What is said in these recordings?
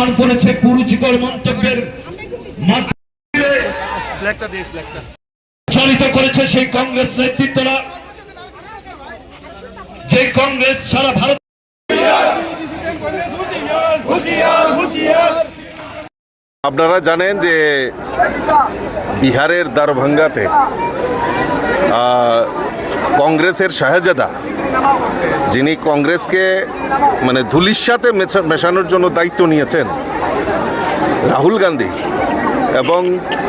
পান করেছে কুরুচিকর মন্তব্যের চালিত করেছে সেই কংগ্রেস নেতৃত্বরা। যে কংগ্রেস সারা ভারত আপনারা জানেন যে বিহারের দারভাঙ্গাতে আহ, কংগ্রেসের শাহজাদা যিনি কংগ্রেসকে মানে ধুলির সাথে মেশানোর জন্য দায়িত্ব নিয়েছেন, রাহুল গান্ধী এবং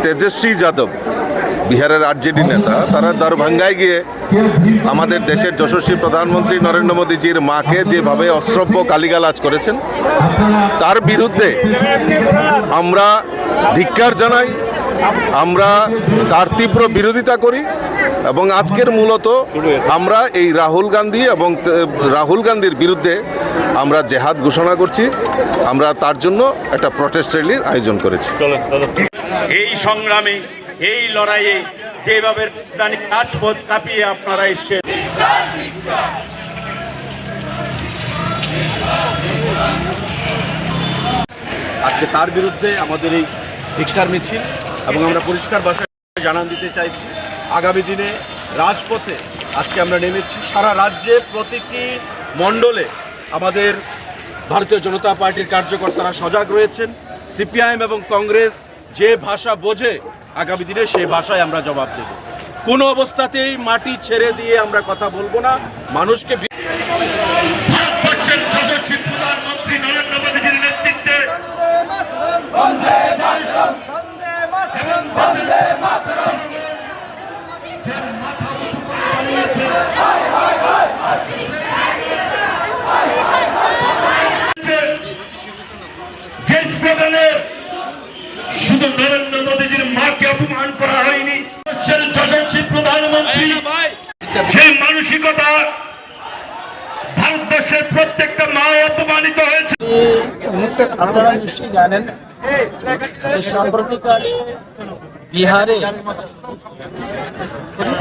তেজস্বী যাদব, বিহারের আরজেডি নেতা, তারা দারভাঙ্গায় গিয়ে আমাদের দেশের যশস্বী প্রধানমন্ত্রী নরেন্দ্র মোদীজির মাকে যেভাবে অশ্রব্য কালিগালাজ করেছেন, তার বিরুদ্ধে আমরা ধিক্কার জানাই, আমরা তার তীব্র বিরোধিতা করি। এবং আজকের মূলত আমরা এই রাহুল গান্ধী এবং রাহুল গান্ধীর বিরুদ্ধে আমরা জেহাদ ঘোষণা করছি। আমরা তার জন্য একটা প্রটেস্ট র্যালির আয়োজন করেছি। এই সংগ্রামে এই লড়াইয়ে যেভাবে রাজপথ কাঁপিয়ে আপনারা এসেছেন। আজকে তার বিরুদ্ধে আমাদের এই ধিক্ষার মিছিল এবং আমরা পরিষ্কার ভাষায় জানান দিতে চাইছি। আগামী দিনে রাজপথে আজকে আমরা নেমেছি। সারা রাজ্যে প্রতিটি মণ্ডলে আমাদের ভারতীয় জনতা পার্টির কার্যকর্তারা সজাগ রয়েছেন। সিপিআইএম এবং কংগ্রেস যে ভাষা বোঝে, আগামী দিনে সেই ভাষায় আমরা জবাব দেব। কোনো অবস্থাতেই মাটি ছেড়ে দিয়ে আমরা কথা বলব না। মানুষকে বি- ভারতবর্ষের যশস্বী প্রধানমন্ত্রী নরেন্দ্র মোদীজির নেতৃত্বে যে স্লোগানে শুধু নরেন্দ্র মোদীজির মাকে অপমান করা হয়নি ভারতবর্ষের যশস্বী প্রধানমন্ত্রী সেই মানসিকতা ভারতবর্ষের প্রত্যেকটা মা অপমানিত হয়েছে। আপনারা নিশ্চয়ই জানেন সাম্প্রতিককালে বিহারে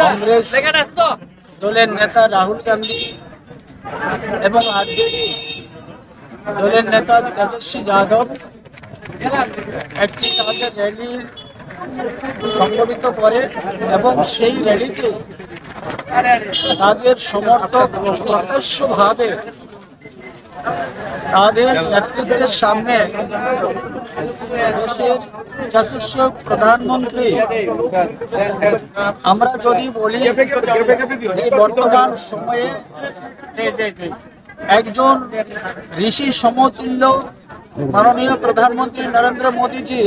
কংগ্রেস দলের নেতা রাহুল গান্ধী এবং আরজেডি দলের নেতা তেজস্বী যাদব একটি তাদের র্যালি সংগঠিত করে এবং সেই র্যালিতে তাদের সমর্থক প্রত্যক্ষভাবে তাদের নেতৃত্বের সামনে দেশের প্রধানমন্ত্রী, আমরা যদি বলি বর্তমান সময়ে একজন ঋষি সমতুল্য মাননীয় প্রধানমন্ত্রী নরেন্দ্র মোদীজি,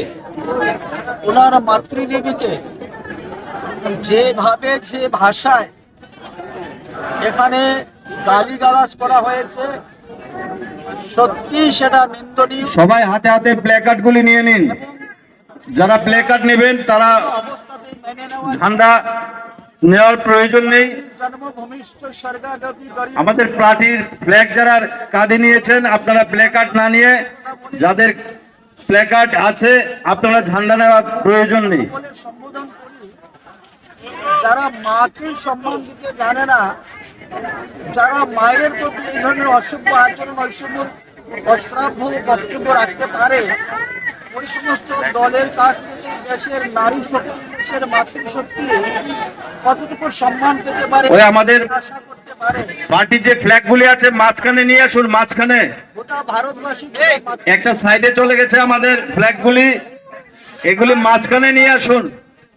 ওনার মাতৃদেবীকে যেভাবে যে ভাষায় এখানে গালিগালাজ করা হয়েছে, সত্যি সেটা নিন্দনীয়। সবাই হাতে হাতে প্ল্যাকার্ড গুলি নিয়ে নিন। যারা প্ল্যাকার্ড নেবেন, তারা ঠান্ডা নেওয়ার প্রয়োজন নেই। আমাদের পার্টির ফ্ল্যাগ যারা কাঁধে নিয়েছেন, আপনারা প্ল্যাকার্ড না নিয়ে যাদের প্ল্যাকার্ড আছে আপনারা ঝান্ডা নেওয়ার প্রয়োজন নেই। যারা মাকে সম্মান দিতে জানে না যারা মায়ের প্রতি এই ধরনের অসভ্য আচরণ অসভ্য অশ্রাব্য বক্তব্য রাখতে পারে ওই সমস্ত দলের কাছ থেকে দেশের নারী শক্তি দেশের মাতৃশক্তি কতটুকু সম্মান পেতে পারে আমাদের আশা করতে পারে। পার্টির যে ফ্ল্যাগগুলি আছে মাঝখানে নিয়ে আসুন মাঝখানে। একটা সাইডে চলে গেছে আমাদের ফ্ল্যাগ গুলি এগুলি মাঝখানে নিয়ে আসুন।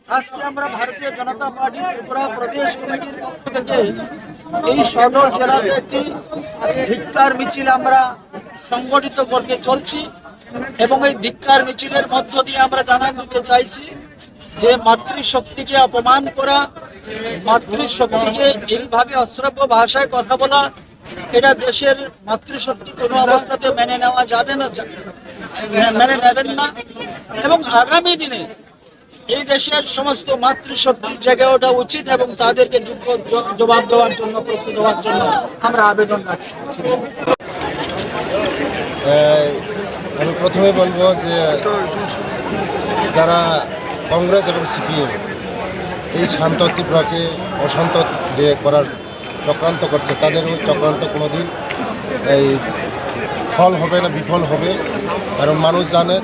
আজকে আমরা ভারতীয় জনতা পার্টি ত্রিপুরা প্রদেশ কমিটির পক্ষ থেকে এই সদর জেলাতে একটি ধিক্কার মিছিল আমরা সংগঠিত করতে চলছি এবং এই ধিক্কার মিছিলের মধ্য দিয়ে আমরা জানান দিতে চাইছি যে মাতৃশক্তিকে অপমান করা মাতৃশক্তিকে এইভাবে অশ্রব্য ভাষায় কথা বলা এটা দেশের মাতৃশক্তি কোনো অবস্থাতে মেনে নেওয়া যাবে না মেনে নেবেন না। এবং আগামী দিনে এই দেশের সমস্ত মাতৃশক্তির জায়গায় ওঠা উচিত এবং তাদেরকে যোগ্য জবাব দেওয়ার জন্য, প্রস্তুত হওয়ার জন্য আমরা আবেদন রাখছি। আমি প্রথমে বলব যে যারা কংগ্রেস এবং সিপিএম, এই শান্ত ত্রিপুরাকে অশান্ত যে করার চক্রান্ত করছে। তাদের ওই চক্রান্ত কোনোদিন এই ফল হবে না, বিফল হবে। কারণ মানুষ জানে,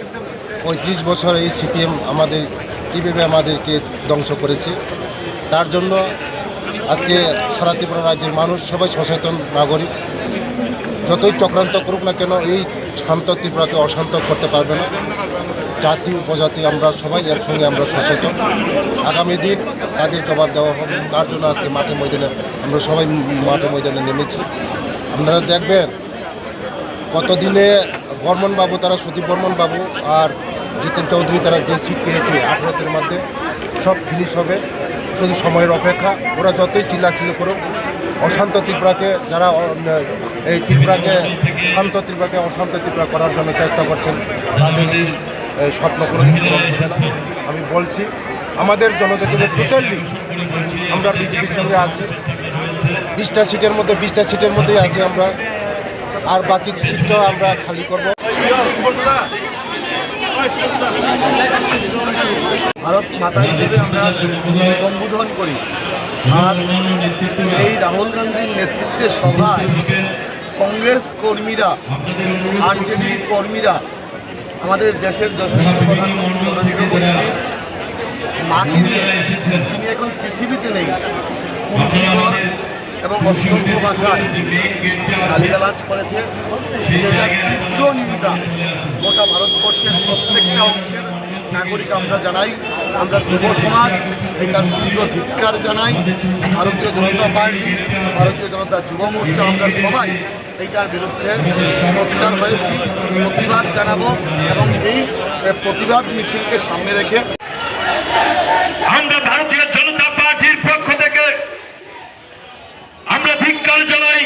পঁয়ত্রিশ বছর এই সিপিএম আমাদের, কীভাবে আমাদেরকে ধ্বংস করেছে। তার জন্য আজকে সারা ত্রিপুরা রাজ্যের মানুষ সবাই সচেতন নাগরিক। যতই চক্রান্ত করুক না কেন, এই শান্ত ত্রিপুরাকে অশান্ত করতে পারবে না। জাতি, উপজাতি, আমরা সবাই একসঙ্গে আমরা সচেতন। আগামী দিন তাদের জবাব দেওয়া হবে। তার জন্য আজকে মাঠে ময়দানে আমরা সবাই মাঠে ময়দানে নেমেছি। আপনারা দেখবেন, কতদিনে বর্মন বাবু তারা সুদীপ বর্মন বাবু আর জিতেন চৌধুরী, তারা যে সিট পেয়েছে আঠারোতের মধ্যে, সব ফিনিশ হবে। শুধু সময়ের অপেক্ষা, ওরা যতই চিল্লাচিল্লি করুক অশান্ত ত্রিপুরাকে যারা এই ত্রিপুরাকে শান্ত ত্রিপুরাকে অশান্ত ত্রিপুরা করার জন্য চেষ্টা করছেন স্বপ্ন আমি বলছি, আমাদের জনজাতিদের টোটালি আমরা বিজেপির সঙ্গে আছি। বিশটা সিটের মধ্যে, বিশটা সিটের মধ্যেই আছি আমরা। আর বাকি সিটটা আমরা খালি করব। ভারত মাতা হিসেবে আমরা সম্বোধন করি। আর এই রাহুল গান্ধীর নেতৃত্বে সভায় কংগ্রেস কর্মীরা আরজেডির কর্মীরা, আমাদের দেশের যশস্বী প্রধানমন্ত্রী নরেন্দ্র তিনি এখন পৃথিবীতে নেই। এবং অসংখ্য ভাষায় গালিগালাজ করেছে। গোটা ভারতবর্ষের প্রত্যেকটা অংশের নাগরিক আমরা জানাই, আমরা যুব সমাজ এটার তীব্র ধিক্কার জানাই, ভারতীয় জনতা পার্টি, ভারতীয় জনতা যুব মোর্চা, আমরা সবাই এইটার বিরুদ্ধে সোচ্চার হয়েছি, প্রতিবাদ জানাব এবং এই প্রতিবাদ মিছিলকে সামনে রেখে আমরা ধিক্কার জানাই।